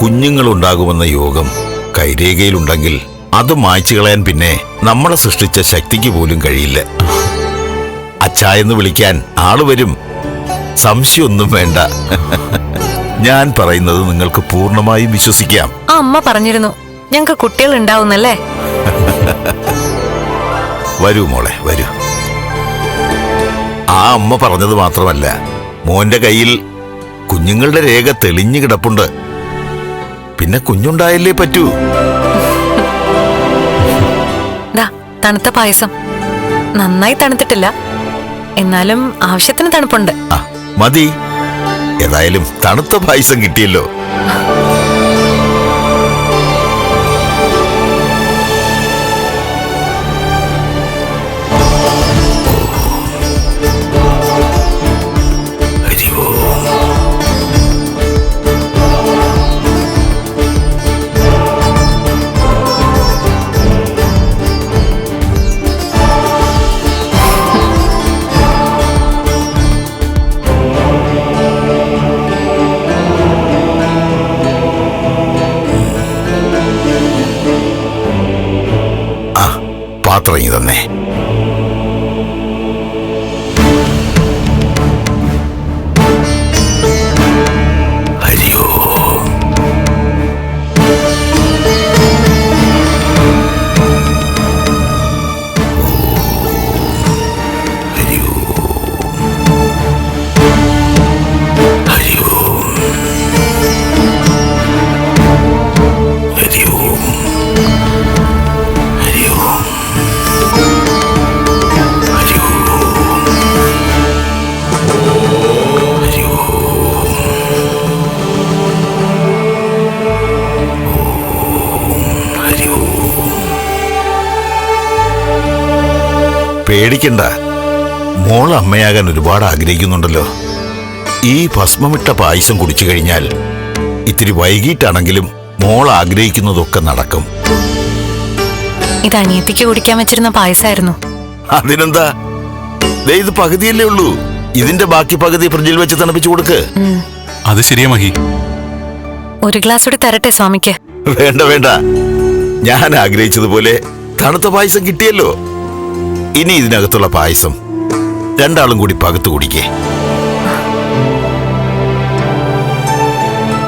കുഞ്ഞുങ്ങളുണ്ടാകുമെന്ന യോഗം കൈരേഖയിലുണ്ടെങ്കിൽ അത് മായ്ച്ചു കളയാൻ പിന്നെ നമ്മളെ സൃഷ്ടിച്ച ശക്തിക്ക് പോലും കഴിയില്ല. അച്ഛാ എന്ന് വിളിക്കാൻ ആൾ വരും. സംശയമൊന്നും വേണ്ട. ഞാൻ പറയുന്നത് നിങ്ങൾക്ക് പൂർണമായും വിശ്വസിക്കാം. ആ അമ്മ പറഞ്ഞിരുന്നു. ഞങ്ങൾക്ക് കുട്ടികൾ ഉണ്ടാവുന്നല്ലേ വരൂ മോളെ വരൂ. ആ അമ്മ പറഞ്ഞത് മാത്രമല്ല മോന്റെ കയ്യിൽ കുഞ്ഞുങ്ങളുടെ രേഖ തെളിഞ്ഞു കിടപ്പുണ്ട്. പിന്നെ കുഞ്ഞുണ്ടായല്ലേ പറ്റൂ. തണുത്ത പായസം. നന്നായി തണുത്തിട്ടില്ല. എന്നാലും ആവശ്യത്തിന് തണുപ്പുണ്ട്. മതി. ഏതായാലും തണുത്ത പായസം കിട്ടിയല്ലോ. പാത്രം ഇങ്ങ് പേടിക്കണ്ട മോൾ അമ്മയാകാൻ ഒരുപാട് ആഗ്രഹിക്കുന്നുണ്ടല്ലോ. ഈ ഭസ്മമിട്ട പായസം കുടിച്ചു കഴിഞ്ഞാൽ ഇത്തിരി വൈകിട്ടാണെങ്കിലും മോൾ ആഗ്രഹിക്കുന്നതൊക്കെ നടക്കും. ഇത് അനിയത്തിക്ക് കുടിക്കാൻ വെച്ചിരുന്ന പായസമായിരുന്നു അതിനെന്താ? ദേ ഇത് പകുതിയല്ലേ ഉള്ളൂ. ഇതിന്റെ ബാക്കി പകുതി ഫ്രിഡ്ജിൽ വെച്ച് തണുപ്പിച്ചു കൊടുക്ക്. അത് ശരിയാ മഹി. ഒരു ഗ്ലാസ് കൂടി തരട്ടെ സ്വാമിക്ക്. വേണ്ട വേണ്ട. ഞാൻ ആഗ്രഹിച്ചതുപോലെ തണുത്ത പായസം കിട്ടിയല്ലോ. ഇനി ഇതിനകത്തുള്ള പായസം രണ്ടാളും കൂടി പകത്ത് കുടിക്കേ.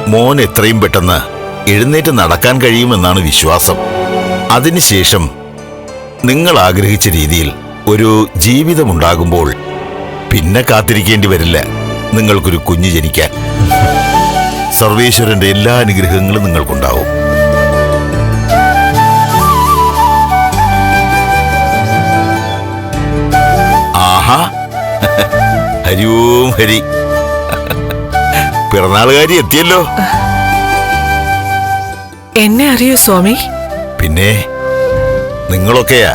മോൻ എത്രയും പെട്ടെന്ന് എഴുന്നേറ്റ് നടക്കാൻ കഴിയുമെന്നാണ് വിശ്വാസം. അതിനുശേഷം നിങ്ങൾ ആഗ്രഹിച്ച രീതിയിൽ ഒരു ജീവിതമുണ്ടാകുമ്പോൾ പിന്നെ കാത്തിരിക്കേണ്ടി വരില്ല. നിങ്ങൾക്കൊരു കുഞ്ഞു ജനിക്കാൻ. സർവേശ്വരന്റെ എല്ലാ അനുഗ്രഹങ്ങളും നിങ്ങൾക്കുണ്ടാവും. ഹരി ഓം ഹരി പിറന്നാളുകാരി എത്തിയല്ലോ. എന്നെ അറിയോ സ്വാമി? പിന്നെ നിങ്ങളൊക്കെയാ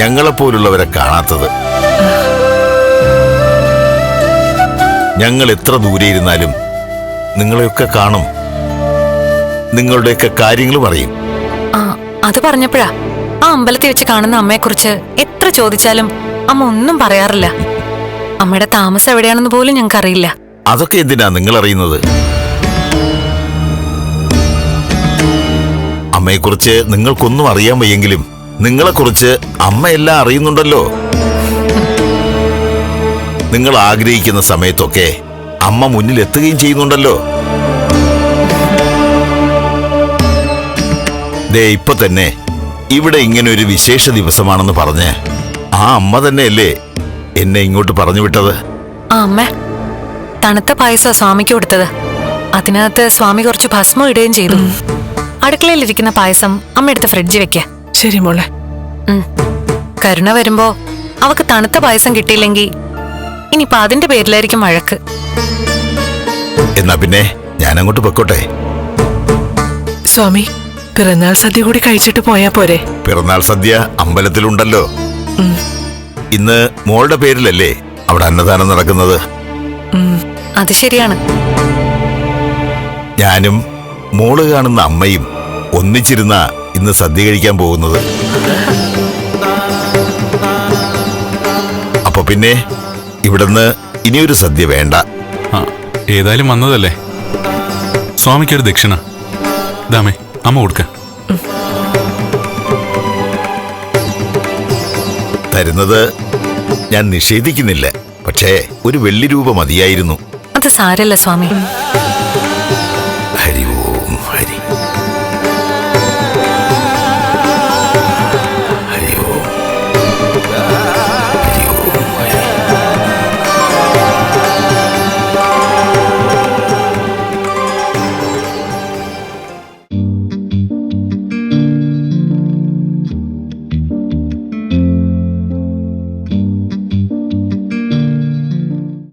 ഞങ്ങളെ പോലുള്ളവരെ കാണാത്തത്. ഞങ്ങൾ എത്ര ദൂരെ ഇരുന്നാലും നിങ്ങളെയൊക്കെ കാണും. നിങ്ങളുടെയൊക്കെ കാര്യങ്ങളും അറിയും. ആ അത് പറഞ്ഞപ്പോഴാ ആ അമ്പലത്തിൽ വെച്ച് കാണുന്ന അമ്മയെക്കുറിച്ച് എത്ര ചോദിച്ചാലും അമ്മ ഒന്നും പറയാറില്ല. അമ്മയുടെ താമസം എവിടെയാണെന്ന് പോലും ഞങ്ങൾക്ക് അറിയില്ല അതൊക്കെ എന്തിനാ നിങ്ങൾ അറിയുന്നത് അമ്മയെ കുറിച്ച് നിങ്ങൾക്കൊന്നും അറിയാൻ വയ്യെങ്കിലും നിങ്ങളെ നിങ്ങളെക്കുറിച്ച് അമ്മയെല്ലാം അറിയുന്നുണ്ടല്ലോ. നിങ്ങൾ ആഗ്രഹിക്കുന്ന സമയത്തൊക്കെ അമ്മ മുന്നിൽ എത്തുകയും ചെയ്യുന്നുണ്ടല്ലോ. ദേ ഇപ്പൊ തന്നെ ഇവിടെ ഇങ്ങനെ ഒരു വിശേഷ ദിവസമാണെന്ന് പറഞ്ഞ് ആ അമ്മ തന്നെയല്ലേ എന്നെ ഇങ്ങോട്ട് പറഞ്ഞു വിട്ടത്? ആ അമ്മ. തണുത്ത പായസ സ്വാമിക്ക് കൊടുത്തത്. അതിനകത്ത് സ്വാമി കുറച്ച് ഭസ്മം ഇടുകയും ചെയ്തു. അടുക്കളയിലിരിക്കുന്ന പായസം അമ്മ എടുത്ത് ഫ്രിഡ്ജിൽ വെക്ക. ശരി മോളെ. കരുണ വരുമ്പോ അവക്ക് തണുത്ത പായസം കിട്ടിയില്ലെങ്കിൽ ഇനിയിപ്പോ അതിന്റെ പേരിലായിരിക്കും വഴക്ക്. എന്നാ പിന്നെ ഞാൻ അങ്ങോട്ട് പൊക്കോട്ടെ. സ്വാമി പിറന്നാൾ സദ്യ കൂടി കഴിച്ചിട്ട് പോയാ പോരെ. പിറന്നാൾ സദ്യ അമ്പലത്തിലുണ്ടല്ലോ. ഇന്ന് മോളുടെ പേരിലല്ലേ അവിടെ അന്നദാനം നടക്കുന്നത്? അത് ശരിയാണ്. ഞാനും മോൾ കാണുന്ന അമ്മയും ഒന്നിച്ചിരുന്ന ഇന്ന് സദ്യ കഴിക്കാൻ പോകുന്നത്. അപ്പൊ പിന്നെ ഇവിടുന്ന് ഇനിയൊരു സദ്യ വേണ്ട. ആ ഏതായാലും വന്നതല്ലേ? സ്വാമിക്കൊരു ദക്ഷിണ. ദാമേ അമ്മ കൊടുക്ക. തരുന്നത് ഞാൻ നിഷേധിക്കുന്നില്ല. പക്ഷേ ഒരു വെള്ളി രൂപ മതിയായിരുന്നു. അത് സാരല്ല സ്വാമി.